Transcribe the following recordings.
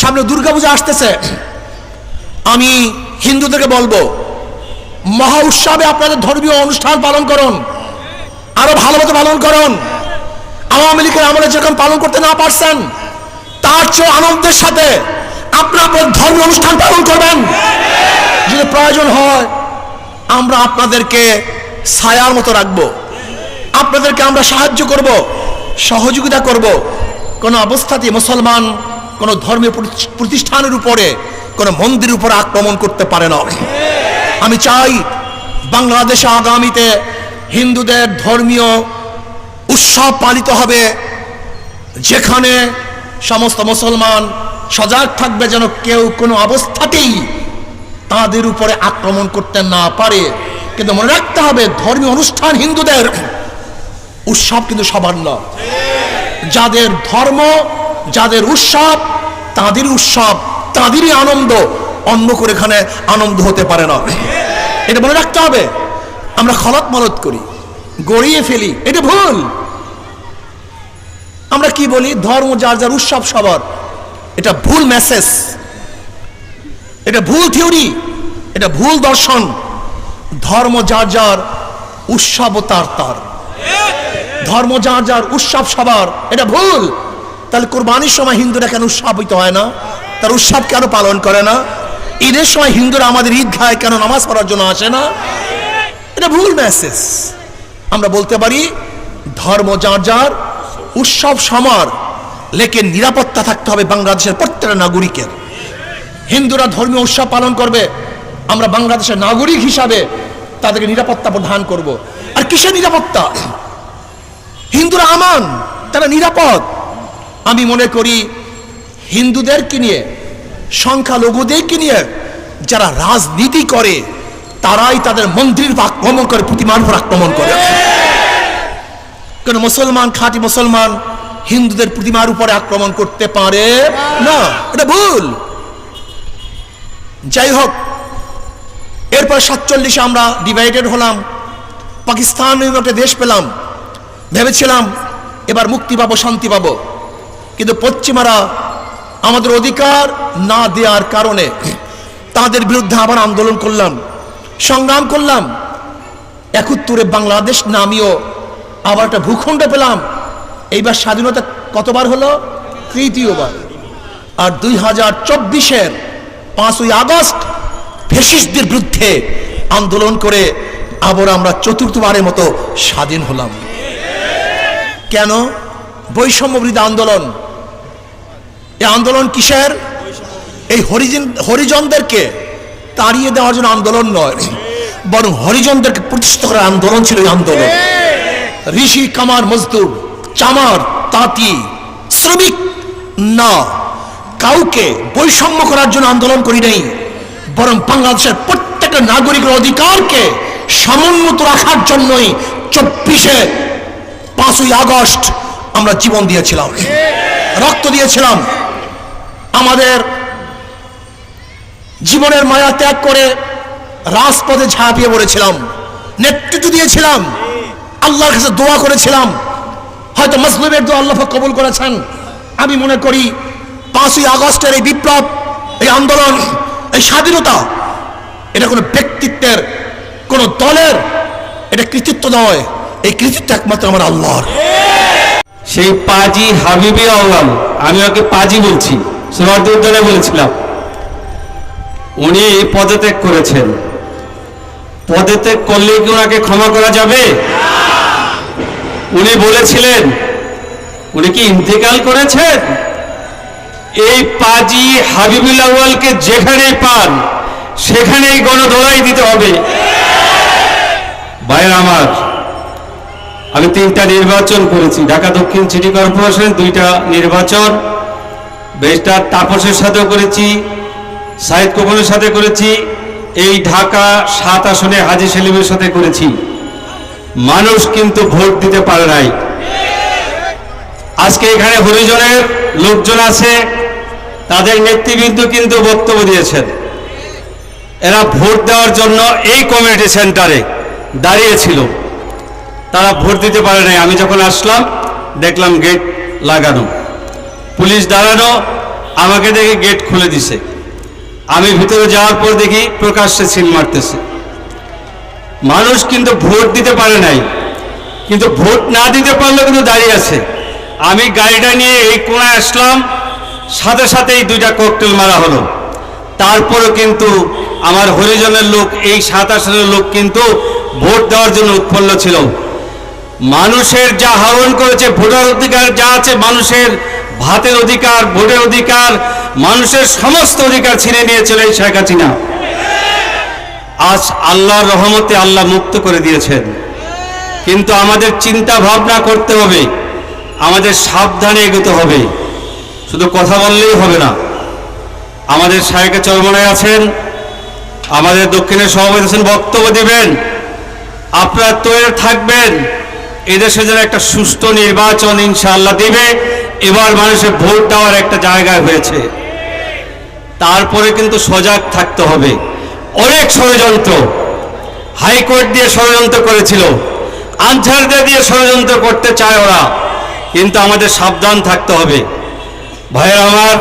সামনে দুর্গাপূজা আসতেছে। আমি হিন্দুদেরকে বলব, মহা উৎসবে আপনাদের ধর্মীয় অনুষ্ঠান পালন করুন, আরও ভালোমতো পালন করুন। আওয়ামী লীগের আমলে যেরকম পালন করতে না পারছেন, তার চেয়ে আনন্দের সাথে আপনার আপনার ধর্মীয় অনুষ্ঠান পালন করবেন। যদি প্রয়োজন হয়, আমরা আপনাদেরকে ছায়ার মতো রাখব। আপনাদেরকে আমরা সাহায্য করব, সহযোগিতা করব। কোনো অবস্থাতে মুসলমান কোনো ধর্মীয় প্রতিষ্ঠানের উপরে কোনো মন্দিরের উপরে আক্রমণ করতে পারে না। আমি চাই বাংলাদেশে আগামীতে হিন্দুদের ধর্মীয় উৎসব পালিত হবে, যেখানে সমস্ত মুসলমান সজাগ থাকবে যেন কেউ কোনো অবস্থাতেই তাদের উপরে আক্রমণ করতে না পারে। কিন্তু মনে রাখতে হবে, ধর্মীয় অনুষ্ঠান হিন্দুদের উৎসব কিন্তু সবার নয় যাদের ধর্ম, যাদের উৎসব তাদের উৎসব, তাদেরই আনন্দ, অন্য করে এখানে আনন্দ হতে পারে না। এটা মনে রাখতে হবে। আমরা খলত মলত করি, গড়িয়ে ফেলি, এটা ভুল। আমরা কি বলি? ধর্ম যার যার উৎসব সবার। এটা ভুল মেসেজ এটা ভুল থিওরি এটা ভুল দর্শন। ধর্ম যার যার উৎসব তার তার। ধর্ম যার যার উৎসব সবার। এটা ভুল। তাহলে কোরবানির সময় হিন্দুরা কেন উৎসবিত হয় না? তার উৎসব কেন পালন করে না? ঈদের সময় হিন্দুরা আমাদের ঈদগায় কেন নামাজ পড়ার জন্য আসে না? এটা ভুল মেসেজ আমরা বলতে পারি, ধর্ম যার যার, উৎসব সমার, লেকিন নিরাপত্তা থাকতে হবে বাংলাদেশের প্রত্যেকটা নাগরিকের। হিন্দুরা ধর্মীয় উৎসব পালন করবে, আমরা বাংলাদেশের নাগরিক হিসাবে তাদেরকে নিরাপত্তা প্রদান করব। আর কিসের নিরাপত্তা? হিন্দুরা আমান, তারা নিরাপদ। আমি মনে করি হিন্দুদেরকে নিয়ে, সংখ্যালঘুদেরকে নিয়ে যারা রাজনীতি করে, তারাই তাদের মন্দিরের উপর আক্রমণ করে, প্রতিমার উপর আক্রমণ করে। কেন মুসলমান, খাঁটি মুসলমান হিন্দুদের প্রতিমার উপরে আক্রমণ করতে পারে? না, এটা ভুল। যাই হোক, এরপর সাতচল্লিশে আমরা ডিভাইডেড হলাম। পাকিস্তান একটা দেশ পেলাম। ভেবেছিলাম, এবার মুক্তি পাবো, শান্তি পাবো। কিন্তু পশ্চিমারা আমাদের অধিকার না দেওয়ার কারণে তাদের বিরুদ্ধে আবার আন্দোলন করলাম, সংগ্রাম করলাম। একত্তরে বাংলাদেশ নামিও আবার একটা ভূখণ্ড পেলাম। এইবার স্বাধীনতা কতবার হলো? তৃতীয়বার। আর দুই হাজার চব্বিশের পাঁচই আগস্ট ফেসিস্টদের বিরুদ্ধে আন্দোলন করে আবার আমরা চতুর্থবারের মতো স্বাধীন হলাম। কেন? বৈষম্য বিরোধী আন্দোলন এই আন্দোলন কিসের? এই হরিজন, হরিজনদেরকে তাড়িয়ে দেওয়ার জন্য আন্দোলন নয়, বরং হরিজনদেরকে প্রতিষ্ঠিত করার আন্দোলন ছিল এই আন্দোলন। ঋষি, কামার, মজদুর, চামার, তাঁতি, শ্রমিক না, কাউকে বৈষম্য করার জন্য আন্দোলন করি নাই, বরং বাংলাদেশের প্রত্যেকটা নাগরিকের অধিকারকে সমুন্নত রাখার জন্যই চব্বিশে পাঁচই আগস্ট আমরা জীবন দিয়েছিলাম। রক্ত দিয়েছিলাম। আমাদের জীবনের মায়া ত্যাগ করে রাজপথে ঝাঁপিয়ে পড়েছিলাম। নেতৃত্ব দিয়েছিলাম। আল্লাহর কাছে দোয়া করেছিলাম। হয়তো মসলিমের দোয়া আল্লাহ কবুল করেছেন। আমি মনে করি পাঁচই আগস্টের এই বিপ্লব, এই আন্দোলন, এই স্বাধীনতা, এটা কোনো ব্যক্তিত্বের, কোনো দলের, এটা কৃতিত্ব নয়। এই কৃতিত্ব একমাত্র আমার আল্লাহর। সেই পাজি হাবিবি আওয়াল আমি ওকে পাজি বলছি। উদ্যানে বলেছিলাম, উনি পদত্যাগ করেছেন। পদত্যাগ করলে কি ওনাকে ক্ষমা করা যাবে? উনি বলেছিলেন, উনি কি ইন্তেকাল করেছেন? এই পাজি হাবিবুল আউয়ালকে যেখানেই পান, সেখানেই গণধোলাই দিতে হবে। ভাইয়ের আমার, আমি তিনটা নির্বাচন করেছি। ঢাকা দক্ষিণ সিটি কর্পোরেশন দুইটা নির্বাচন বেস্টার তাপসের সাথেও করেছি, সাইদ কবরের সাথে করেছি, এই ঢাকা সাত আসনে হাজি সেলিমের সাথে করেছি। মানুষ কিন্তু ভোট দিতে পারে নাই। আজকে এখানে হরিজনের লোকজন আছে, তাদের নেতৃবৃন্দ কিন্তু বক্তব্য দিয়েছেন। এরা ভোট দেওয়ার জন্য এই কমিউনিটি সেন্টারে দাঁড়িয়েছিল তারা ভোট দিতে পারে নাই। আমি যখন আসলাম, দেখলাম গেট লাগানো। পুলিশ দাঁড়ানো আমাকে দেখে গেট খুলে দিছে। আমি ভিতরে যাওয়ার পর দেখি প্রকাশ্যে সিল মারতেছে। মানুষ কিন্তু ভোট দিতে পারে নাই। কিন্তু ভোট না দিতে পারলেও কিন্তু দাঁড়িয়ে আছে। আমি গাড়িটা নিয়ে এই কোনায় আসলাম, সাথে সাথেই দুইটা ককটেল মারা হলো। তারপরেও কিন্তু আমার হরিজনের লোক, এই সাত আসনের লোক কিন্তু ভোট দেওয়ার জন্য উৎপন্ন ছিল। মানুষের যা হরণ করেছে, ভোটার অধিকার যা আছে, মানুষের ভাতের অধিকার, ভোটের অধিকার, মানুষের সমস্ত অধিকার ছিনে নিয়েছিল এই শেখ হাসিনা। আজ আল্লাহর রহমতে আল্লাহ মুক্ত করে দিয়েছেন। কিন্তু আমাদের চিন্তা ভাবনা করতে হবে, আমাদের সাবধানে এগোতে হবে। শুধু কথা বললেই হবে না। আমাদের সাহেকে চরমনায় আছেন, আমাদের দক্ষিণের সভাপতি আছেন, বক্তব্য দিবেন। আপনারা তৈরি থাকবেন। এদেশে যেন একটা সুষ্ঠু নির্বাচন ইনশাআল্লাহ দিবে। এবার মানুষের ভোট দেওয়ার একটা জায়গায় হয়েছে। তারপরে কিন্তু সজাগ থাকতে হবে। অনেক ষড়যন্ত্র। হাইকোর্ট দিয়ে ষড়যন্ত্র করেছিল। আনসারদের দিয়ে ষড়যন্ত্র করতে চায় ওরা। কিন্তু আমাদের সাবধান থাকতে হবে। ভাইয়ের আমার,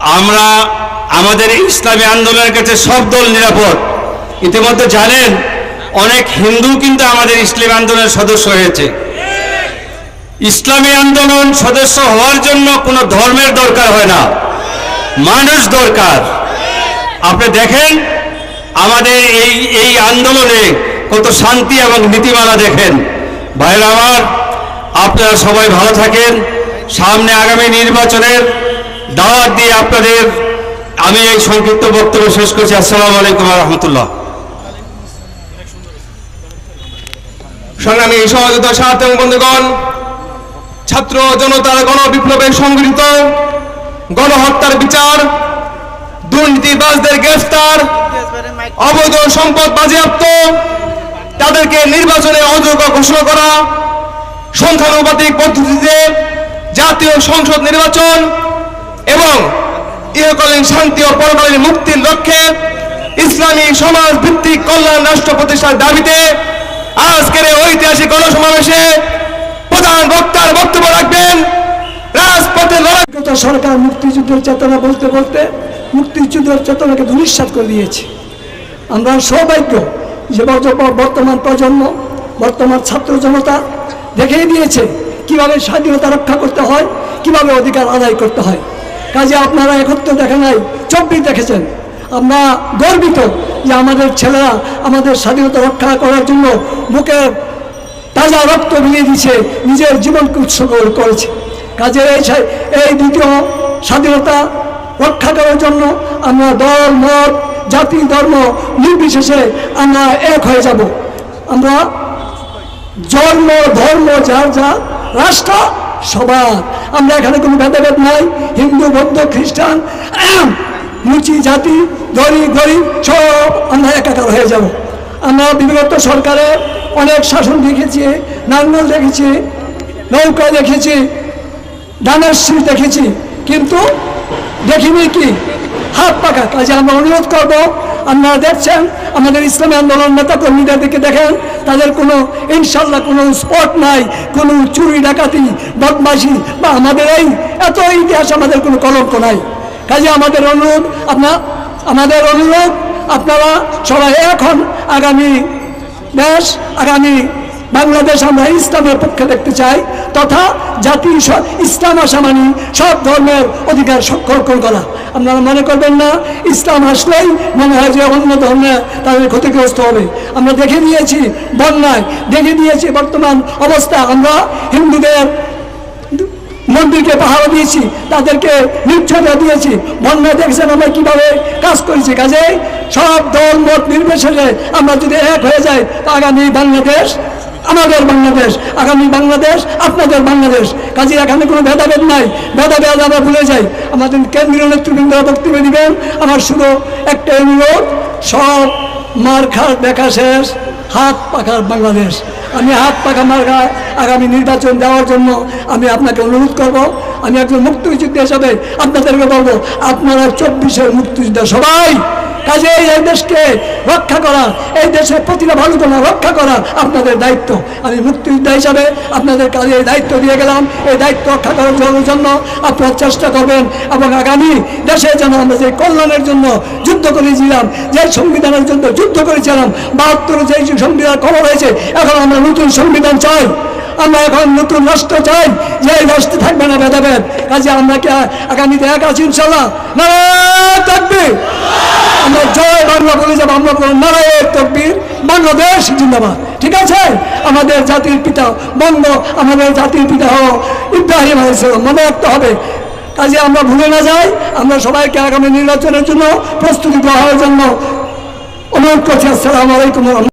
আমরা আমাদের ইসলামী আন্দোলনের কাছে সব দল নিরাপদ। ইতিমধ্যে জানেন, অনেক হিন্দু কিন্তু আমাদের ইসলামী আন্দোলনের সদস্য হয়েছে। ইসলামী আন্দোলন সদস্য হওয়ার জন্য কোনো ধর্মের দরকার হয় না। মানুষ দরকার। আপনি দেখেন, আমাদের এই এই আন্দোলনে কত শান্তি এবং নীতিমালা দেখেন। ভাইরা আমার, আপনারা সবাই ভালো থাকেন। সামনে আগামী নির্বাচনের দাওয়াত দিয়ে আপনাদের আমি এই সংক্ষিপ্ত বক্তব্য শেষ করছি। আসসালামু আলাইকুম রহমতুল্লাহ। সহযোগিতা সাথে এবং বন্ধুগণ ছাত্র জনতার গণ বিপ্লবের সংগঠিত গণহত্যার বিচার, দুর্নীতিবাজদের গ্রেফতার, অবৈধ সম্পদ বাজেয়াপ্ত, তাদেরকে নির্বাচনে অযোগ্য ঘোষণা করা, সংখ্যানুপাতিক পদ্ধতিতে জাতীয় সংসদ নির্বাচন এবং ইহকালীন শান্তি ও পরকালীন মুক্তির লক্ষ্যে ইসলামী সমাজ ভিত্তিক কল্যাণ রাষ্ট্র প্রতিষ্ঠার দাবিতে আজকের ঐতিহাসিক গণসমাবেশে প্রধান বক্তার বক্তব্য রাখবেন। রাজপথে লড়াই সরকার মুক্তিযুদ্ধের চেতনা বলতে বলতে মুক্তিযুদ্ধের চেতনাকে ধূলিসাৎ করে দিয়েছে। আমরা সৌভাগ্য যে বর্ত- বর্তমান প্রজন্ম, বর্তমান ছাত্র জনতা দেখিয়ে দিয়েছে কীভাবে স্বাধীনতা রক্ষা করতে হয়, কীভাবে অধিকার আদায় করতে হয়। কাজে আপনারা একত্র দেখে নাই, চব্বিশ দেখেছেন। আমরা গর্বিত যে আমাদের ছেলেরা আমাদের স্বাধীনতা রক্ষা করার জন্য বুকের তাজা রক্ত বিলিয়ে দিছে নিজের জীবনকে উৎসর্গ করেছে। কাজে এই এই দ্বিতীয় স্বাধীনতা রক্ষা করার জন্য আমরা দল, মত, জাতি, ধর্ম নির্বিশেষে আমরা এক হয়ে যাব। আমরা জন্ম, ধর্ম, যার যা রাষ্ট্র, সবার। আমরা এখানে কোনো ভেদাভেদ নাই। হিন্দু, বৌদ্ধ, খ্রিস্টান মুচি, জাতি, গরিব গরিব, সব আমরা একাকার হয়ে যাব। আমরা বিগত সরকারের অনেক শাসন দেখেছি, নাঙ্গল দেখেছি, নৌকা দেখেছি ডানাশ্রী দেখেছি, কিন্তু দেখিনি কি? হাত পাকা। কাজে আমরা অনুরোধ করব আপনারা দেখছেন, আমাদের ইসলামী আন্দোলন নেতা কর্মীদেরকে দেখেন, তাদের কোনো, ইনশাল্লাহ কোনো স্পট নাই, কোনো চুরি, ডাকাতি, বদমাশি, বা আমাদের এই, এত ইতিহাস আমাদের কোনো কলঙ্ক নাই। কাজে আমাদের অনুরোধ, আপনার, আমাদের অনুরোধ, আপনারা সবাই এখন আগামী দেশ আগামী বাংলাদেশ আমরা ইসলামের পক্ষে দেখতে চাই, তথা জাতি ইসলাম আসা মানে সব ধর্মের অধিকার সংরক্ষণ করা। আপনারা মনে করবেন না, ইসলাম আসলেই মনে হয় যে অন্য ধর্মে তাদের ক্ষতিগ্রস্ত হবে। আমরা দেখে দিয়েছি বন্যায়, দেখে দিয়েছি বর্তমান অবস্থা। আমরা হিন্দুদের মন্দিরকে পাহারা দিয়েছি, তাদেরকে নিশ্চয়তা দিয়েছি। বন্যা দেখছেন আমরা কীভাবে কাজ করেছি? কাজে সব দল, মত নির্বিশেষে আমরা যদি এক হয়ে যাই আগামী বাংলাদেশ আমাদের বাংলাদেশ, আগামী বাংলাদেশ আপনাদের বাংলাদেশ। কাজে এখানে কোনো ভেদাভেদ নাই। ভেদাভেদ আমরা ভুলে যাই। আমাদের কেন্দ্রীয় নেতৃবৃন্দরা বক্তব্য দিবেন, আমার শুধু একটা অনুরোধ, সব মার খার দেখা শেষ, হাত পাখার বাংলাদেশ। আমি হাত পাখা মার্কায় আগামী নির্বাচন দেওয়ার জন্য আমি আপনাকে অনুরোধ করব। আমি একজন মুক্তিযুদ্ধ হিসাবে আপনাদেরকে বলব, আপনারা চব্বিশের মুক্তিযোদ্ধা সবাই কাজে এই দেশকে রক্ষা করা, এই দেশের প্রতিটা ভালোগুলো রক্ষা করা আপনাদের দায়িত্ব। আমি মুক্তিযোদ্ধা হিসাবে আপনাদের কাজে এই দায়িত্ব দিয়ে গেলাম। এই দায়িত্ব রক্ষা করার জন্য আপনারা চেষ্টা করবেন এবং আগামী দেশে যেন আমরা যে কল্যাণের জন্য যুদ্ধ করেছিলাম, যে সংবিধানের জন্য যুদ্ধ করেছিলাম, বাহাত্তর যে সংবিধান করা হয়েছে, এখন আমরা নতুন সংবিধান চাই। আমরা এখন নতুন রাষ্ট্র চাই যে রাষ্ট্রে থাকবে না ভেদাভেদ। কাজে আমরা কি আগামীতে এক আছি ইনশাল্লাহ? থাকবে আমরা জয় বাংলা বলে যাব, আমরা বলব নারায়ণ তকবীর, বাংলাদেশ জিন্দাবাদ। ঠিক আছে? আমাদের জাতির পিতা বঙ্গ আমাদের জাতির পিতা হল ইব্রাহিম আলাইসালাম মনে রাখতে হবে। কাজে আমরা ভুলে না যাই, আমরা সবাইকে আগামী নির্বাচনের জন্য প্রস্তুতি গ্রহণের জন্য অনুরোধ করছি। আসসালামু আলাইকুম